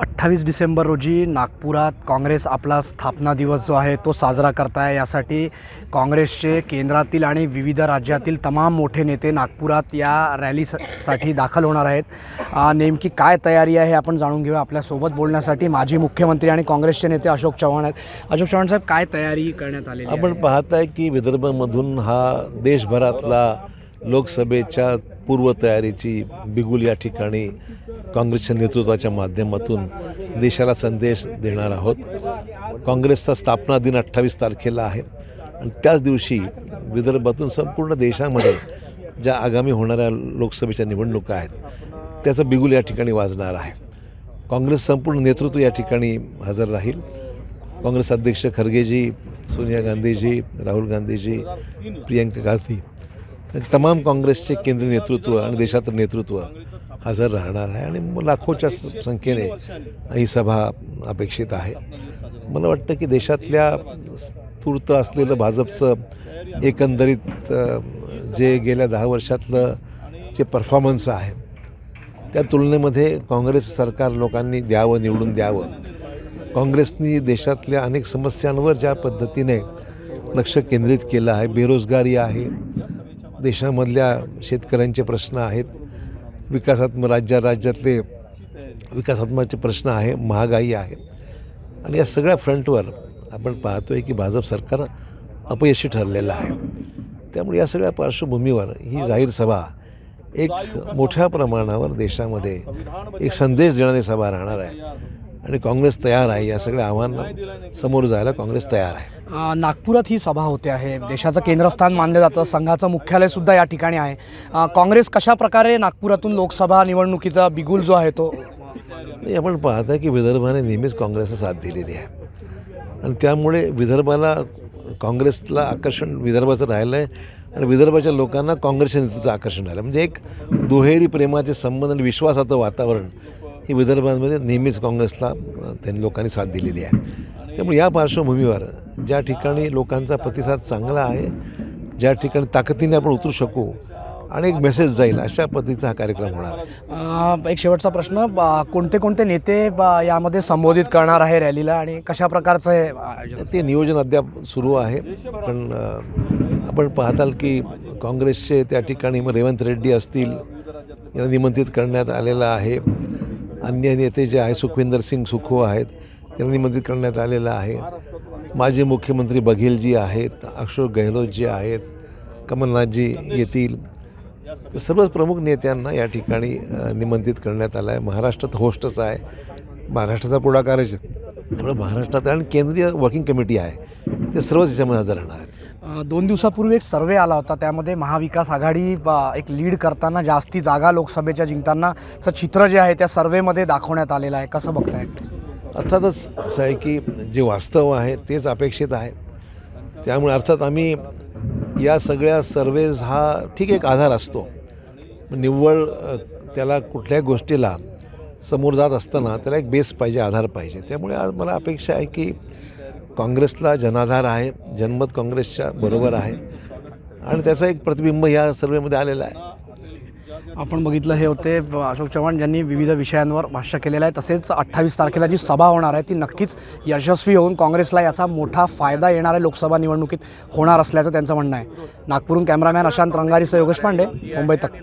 अठ्ठावीस डिसेंबर रोजी नागपुरात काँग्रेस आपला स्थापना दिवस जो आहे तो साजरा करताय. यासाठी काँग्रेसचे केंद्रातील आणि विविध राज्यातील तमाम मोठे नेते नागपुरात या रॅलीसाठी दाखल होणार आहेत. नेमकी काय तयारी आहे आपण जाणून घेऊया आपल्यासोबत बोलण्यासाठी. माजी मुख्यमंत्री आणि काँग्रेसचे नेते अशोक चव्हाण आहेत. अशोक चव्हाण साहेब काय तयारी करण्यात आलेली आपण आहे? पाहताय की विदर्भामधून हा देशभरातला लोकसभेच्या पूर्वतयारीची बिगुल या ठिकाणी काँग्रेसच्या नेतृत्वाच्या माध्यमातून देशाला संदेश देणार आहोत. काँग्रेसचा स्थापना दिन अठ्ठावीस तारखेला आहे. आणि त्याच दिवशी विदर्भातून संपूर्ण देशामध्ये ज्या आगामी होणाऱ्या लोकसभेच्या निवडणुका आहेत त्याचं बिगुल या ठिकाणी वाजणार आहे. काँग्रेस संपूर्ण नेतृत्व या ठिकाणी हजर राहील. काँग्रेस अध्यक्ष खरगेजी सोनिया गांधीजी राहुल गांधीजी प्रियंका गांधी तमाम काँग्रेसचे केंद्रीय नेतृत्व आणि देशाचं नेतृत्व हजर राहणार आहे आणि मग लाखोच्या संख्येने ही सभा अपेक्षित आहे. मला वाटतं की देशातल्या तूर्त असलेलं भाजपचं एकंदरीत जे गेल्या दहा वर्षातलं जे परफॉर्मन्स आहे त्या तुलनेमध्ये काँग्रेस सरकार लोकांनी द्यावं निवडून द्यावं. काँग्रेसनी देशातल्या अनेक समस्यांवर ज्या पद्धतीने लक्ष केंद्रित केलं आहे बेरोजगारी आहे देशामधल्या शेतकऱ्यांचे प्रश्न आहेत विकासात्मक राज्या राज्यातले विकासात्मकाचे प्रश्न आहे महागाई आहे. आणि या सगळ्या फ्रंटवर आपण पाहतो आहे की भाजप सरकार अपयशी ठरलेलं आहे. त्यामुळे या सगळ्या पार्श्वभूमीवर ही जाहीर सभा एक मोठ्या प्रमाणावर देशामध्ये एक संदेश देणारी सभा राहणार आहे. आणि काँग्रेस तयार आहे या सगळ्या आव्हानांना समोर जायला काँग्रेस तयार आहे. नागपुरात ही सभा होते आहे. देशाचं केंद्रस्थान मानलं जातं. संघाचं मुख्यालय सुद्धा या ठिकाणी आहे. काँग्रेस कशा प्रकारे नागपुरातून लोकसभा निवडणुकीचा बिगुल जो आहे तो आपण पाहता की विदर्भाने नेहमीच काँग्रेसला साथ दिलेली आहे. आणि त्यामुळे विदर्भाला काँग्रेसला आकर्षण विदर्भाचं राहिलं आहे आणि विदर्भाच्या लोकांना काँग्रेसच्या नेतृत्वाचं आकर्षण राहिलं म्हणजे एक दुहेरी प्रेमाचे संबंध आणि विश्वासाचं वातावरण हे विदर्भामध्ये नेहमीच काँग्रेसला त्यांनी लोकांनी साथ दिलेली आहे. त्यामुळे या पार्श्वभूमीवर ज्या ठिकाणी लोकांचा प्रतिसाद चांगला आहे ज्या ठिकाणी ताकदीने आपण उतरू शकू आणि एक मेसेज जाईल अशा पद्धतीचा हा कार्यक्रम होणार एक शेवटचा प्रश्न कोणते कोणते नेते यामध्ये संबोधित करणार आहे रॅलीला आणि कशा प्रकारचं हे? ते नियोजन अद्याप सुरू आहे पण आपण पाहताल की काँग्रेसचे त्या ठिकाणी मग रेवंत रेड्डी असतील यांना निमंत्रित करण्यात आलेलं आहे. अन्य नेते जे आहे सुखविंदर सिंग सुखो आहेत त्यांना निमंत्रित करण्यात आलेलं आहे. माजी मुख्यमंत्री बघेलजी आहेत अशोक गहलोतजी जे आहेत कमलनाथजी येतील. तर सर्वच प्रमुख नेत्यांना या ठिकाणी निमंत्रित करण्यात आलं आहे. महाराष्ट्रात होस्टच आहे. महाराष्ट्राचा पुढाकारच त्यामुळे महाराष्ट्रात आणि केंद्रीय वर्किंग कमिटी आहे. ते सर्वच याच्यामध्ये हजर राहणार आहेत. दोन दिवसापूर्वी एक सर्वे आला होता. त्यामध्ये महाविकास आघाडी बा, एक लीड करताना जास्ती जागा लोकसभेच्या जिंकताना असं चित्र जे आहे त्या सर्वेमध्ये दाखवण्यात आलेलं आहे. कसं बघताय? अर्थातच असं आहे की जे वास्तव आहे तेच अपेक्षित आहे. त्यामुळे अर्थात आम्ही या सगळ्या सर्वेज हा ठीक एक आधार असतो. निव्वळ त्याला कुठल्या गोष्टीला समोर जात असताना त्याला एक बेस पाहिजे आधार पाहिजे. त्यामुळे आज मला अपेक्षा आहे की काँग्रेसला जनाधार आहे जनमत काँग्रेसच्या बरोबर आहे. आणि त्याचा एक प्रतिबिंब या सर्वेमध्ये आलेला आहे. आपण बघितलं हे होते अशोक चव्हाण ज्यांनी विविध विषयांवर भाष्य केलेलं आहे. तसेच अठ्ठावीस तारखेला जी सभा होणार आहे ती नक्कीच यशस्वी होऊन काँग्रेसला याचा मोठा फायदा येणार आहे लोकसभा निवडणुकीत होणार असल्याचं त्यांचं म्हणणं आहे. नागपूरहून कॅमेरामॅन अशांत रंगारीसह योगेश पांडे मुंबई तक.